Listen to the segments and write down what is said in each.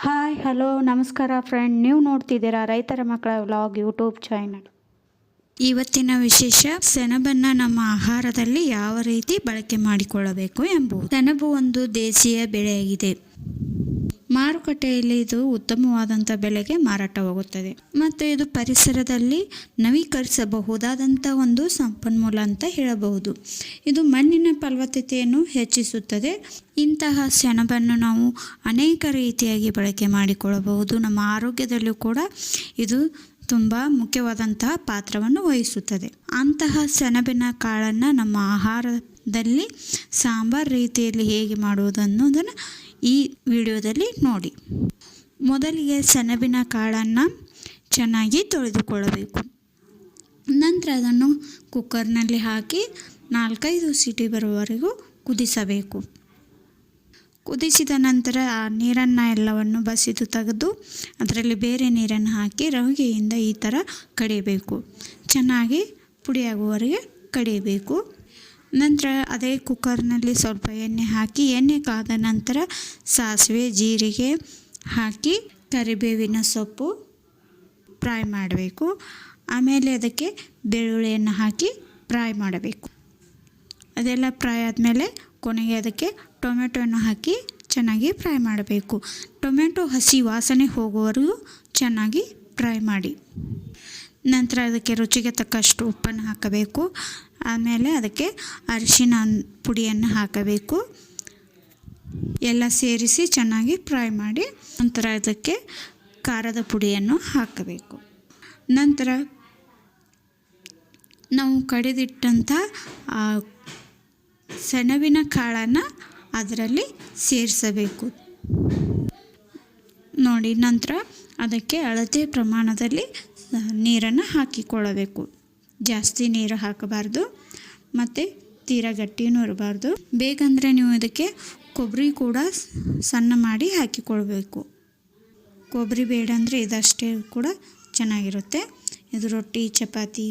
Hi hello ನಮಸ್ಕಾರ friend ನೀವು ನೋಡ್ತಿದ್ದೀರಾ ರೈತರ ಮಕ್ಕಳ ವ್ಲಾಗ್ ಯೂಟ್ಯೂಬ್ ಚಾನಲ್ ಇವತ್ತಿನ ವಿಶೇಷ, ಸೆಣಬನ್ನ ನಮ್ಮ ಆಹಾರದಲ್ಲಿ ಯಾವ ರೀತಿ ಬಳಕೆ ಮಾಡಿಕೊಳ್ಳಬೇಕು ಎಂಬುದು. ಸೆಣಬು ಒಂದು ದೇಶೀಯ ಬೆಳೆಯಾಗಿದೆ. ಮಾರುಕಟ್ಟೆಯಲ್ಲಿ ಇದು ಉತ್ತಮವಾದಂಥ ಬೆಲೆಗೆ ಮಾರಾಟವಾಗುತ್ತದೆ. ಮತ್ತು ಇದು ಪರಿಸರದಲ್ಲಿ ನವೀಕರಿಸಬಹುದಾದಂಥ ಒಂದು ಸಂಪನ್ಮೂಲ ಅಂತ ಹೇಳಬಹುದು. ಇದು ಮಣ್ಣಿನ ಫಲವತ್ತತೆಯನ್ನು ಹೆಚ್ಚಿಸುತ್ತದೆ. ಇಂತಹ ಸೆಣಬನ್ನು ನಾವು ಅನೇಕ ರೀತಿಯಾಗಿ ಬಳಕೆ ಮಾಡಿಕೊಳ್ಳಬಹುದು. ನಮ್ಮ ಆರೋಗ್ಯದಲ್ಲೂ ಕೂಡ ಇದು ತುಂಬ ಮುಖ್ಯವಾದಂತಹ ಪಾತ್ರವನ್ನು ವಹಿಸುತ್ತದೆ. ಅಂತಹ ಸೆಣಬಿನ ಕಾಳನ್ನು ನಮ್ಮ ಆಹಾರದಲ್ಲಿ, ಸಾಂಬಾರ್ ರೀತಿಯಲ್ಲಿ ಹೇಗೆ ಮಾಡುವುದು ಅನ್ನೋದನ್ನು ಈ ವಿಡಿಯೋದಲ್ಲಿ ನೋಡಿ. ಮೊದಲಿಗೆ ಸೆಣಬಿನ ಕಾಳನ್ನು ಚೆನ್ನಾಗಿ ತೊಳೆದುಕೊಳ್ಳಬೇಕು. ನಂತರ ಅದನ್ನು ಕುಕ್ಕರ್ನಲ್ಲಿ ಹಾಕಿ ನಾಲ್ಕೈದು ಸಿಟಿ ಬರುವವರೆಗೂ ಕುದಿಸಬೇಕು. ಕುದಿಸಿದ ನಂತರ ಆ ನೀರನ್ನು ಎಲ್ಲವನ್ನು ಬಸಿದು ತೆಗೆದು ಅದರಲ್ಲಿ ಬೇರೆ ನೀರನ್ನು ಹಾಕಿ ರವಿಗೆಯಿಂದ ಈ ಥರ ಕಡಿಯಬೇಕು. ಚೆನ್ನಾಗಿ ಪುಡಿಯಾಗುವವರೆಗೆ ಕಡಿಯಬೇಕು. ನಂತರ ಅದೇ ಕುಕ್ಕರ್ನಲ್ಲಿ ಸ್ವಲ್ಪ ಎಣ್ಣೆ ಹಾಕಿ, ಎಣ್ಣೆ ಕಾದ ನಂತರ ಸಾಸಿವೆ, ಜೀರಿಗೆ ಹಾಕಿ ಕರಿಬೇವಿನ ಸೊಪ್ಪು ಫ್ರೈ ಮಾಡಬೇಕು. ಆಮೇಲೆ ಅದಕ್ಕೆ ಬೆಳ್ಳುಳ್ಳಿಯನ್ನು ಹಾಕಿ ಫ್ರೈ ಮಾಡಬೇಕು. ಅದೆಲ್ಲ ಫ್ರೈ ಆದಮೇಲೆ ಕೊನೆಗೆ ಅದಕ್ಕೆ ಟೊಮೆಟೊಯನ್ನು ಹಾಕಿ ಚೆನ್ನಾಗಿ ಫ್ರೈ ಮಾಡಬೇಕು. ಟೊಮೆಟೊ ಹಸಿ ವಾಸನೆ ಹೋಗುವವರೆಗೂ ಚೆನ್ನಾಗಿ ಫ್ರೈ ಮಾಡಿ. ನಂತರ ಅದಕ್ಕೆ ರುಚಿಗೆ ತಕ್ಕಷ್ಟು ಉಪ್ಪನ್ನು ಹಾಕಬೇಕು. ಆಮೇಲೆ ಅದಕ್ಕೆ ಅರಿಶಿನ ಪುಡಿಯನ್ನು ಹಾಕಬೇಕು. ಎಲ್ಲ ಸೇರಿಸಿ ಚೆನ್ನಾಗಿ ಫ್ರೈ ಮಾಡಿ ನಂತರ ಅದಕ್ಕೆ ಖಾರದ ಪುಡಿಯನ್ನು ಹಾಕಬೇಕು. ನಂತರ ನಾವು ಕಡಿದಿಟ್ಟಂಥ ಸೆಣಬಿನ ಕಾಳನ್ನು ಅದರಲ್ಲಿ ಸೇರಿಸಬೇಕು. ನೋಡಿ, ನಂತರ ಅದಕ್ಕೆ ಅಳತೆ ಪ್ರಮಾಣದಲ್ಲಿ ನೀರನ್ನು ಹಾಕಿಕೊಳ್ಳಬೇಕು. ಜಾಸ್ತಿ ನೀರು ಹಾಕಬಾರ್ದು, ಮತ್ತು ತೀರ ಗಟ್ಟಿನೂ ಇರಬಾರ್ದು. ಬೇಕಂದರೆ ನೀವು ಇದಕ್ಕೆ ಕೊಬ್ಬರಿ ಕೂಡ ಸಣ್ಣ ಮಾಡಿ ಹಾಕಿಕೊಳ್ಬೇಕು. ಕೊಬ್ಬರಿ ಬೇಡ ಅಂದರೆ ಇದಷ್ಟೇ ಕೂಡ ಚೆನ್ನಾಗಿರುತ್ತೆ. ಇದು ರೊಟ್ಟಿ, ಚಪಾತಿ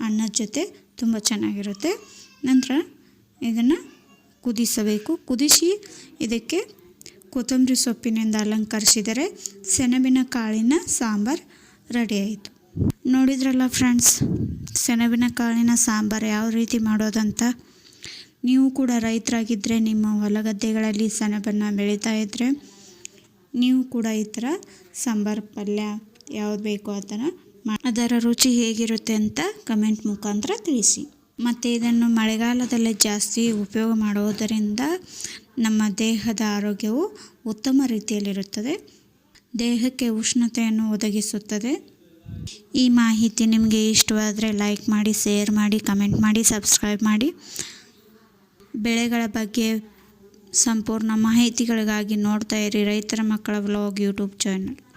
ಅನ್ನದ ಜೊತೆ ತುಂಬ ಚೆನ್ನಾಗಿರುತ್ತೆ. ನಂತರ ಇದನ್ನು ಕುದಿಸಬೇಕು. ಕುದಿಸಿ ಇದಕ್ಕೆ ಕೊತ್ತಂಬರಿ ಸೊಪ್ಪಿನಿಂದ ಅಲಂಕರಿಸಿದರೆ ಸೆಣಬಿನ ಕಾಳಿನ ಸಾಂಬಾರು ರೆಡಿ ಆಯಿತು. ನೋಡಿದ್ರಲ್ಲ ಫ್ರೆಂಡ್ಸ್, ಸೆಣಬಿನ ಕಾಳಿನ ಸಾಂಬಾರು ಯಾವ ರೀತಿ ಮಾಡೋದಂತ? ನೀವು ಕೂಡ ರೈತರಾಗಿದ್ದರೆ ನಿಮ್ಮ ಹೊಲ ಗದ್ದೆಗಳಲ್ಲಿ ಸೆಣಬನ್ನು ಬೆಳೀತಾ ಇದ್ದರೆ ನೀವು ಕೂಡ ಈ ಥರ ಸಾಂಬಾರು ಪಲ್ಯ ಯಾವ್ದು ಬೇಕು ಆ ಥರ ಅದರ ರುಚಿ ಹೇಗಿರುತ್ತೆ ಅಂತ ಕಮೆಂಟ್ ಮುಖಾಂತರ ತಿಳಿಸಿ. ಮತ್ತು ಇದನ್ನು ಮಳೆಗಾಲದಲ್ಲಿ ಜಾಸ್ತಿ ಉಪಯೋಗ ಮಾಡುವುದರಿಂದ ನಮ್ಮ ದೇಹದ ಆರೋಗ್ಯವು ಉತ್ತಮ ರೀತಿಯಲ್ಲಿರುತ್ತದೆ. ದೇಹಕ್ಕೆ ಉಷ್ಣತೆಯನ್ನು ಒದಗಿಸುತ್ತದೆ. ಈ ಮಾಹಿತಿ ನಿಮಗೆ ಇಷ್ಟವಾದರೆ ಲೈಕ್ ಮಾಡಿ, ಶೇರ್ ಮಾಡಿ, ಕಮೆಂಟ್ ಮಾಡಿ, ಸಬ್ಸ್ಕ್ರೈಬ್ ಮಾಡಿ. ಬೆಳೆಗಳ ಬಗ್ಗೆ ಸಂಪೂರ್ಣ ಮಾಹಿತಿಗಳಿಗಾಗಿ ನೋಡ್ತಾ ಇರಿ ರೈತರ ಮಕ್ಕಳ ವ್ಲಾಗ್, ಯೂಟ್ಯೂಬ್ ಚಾನಲ್.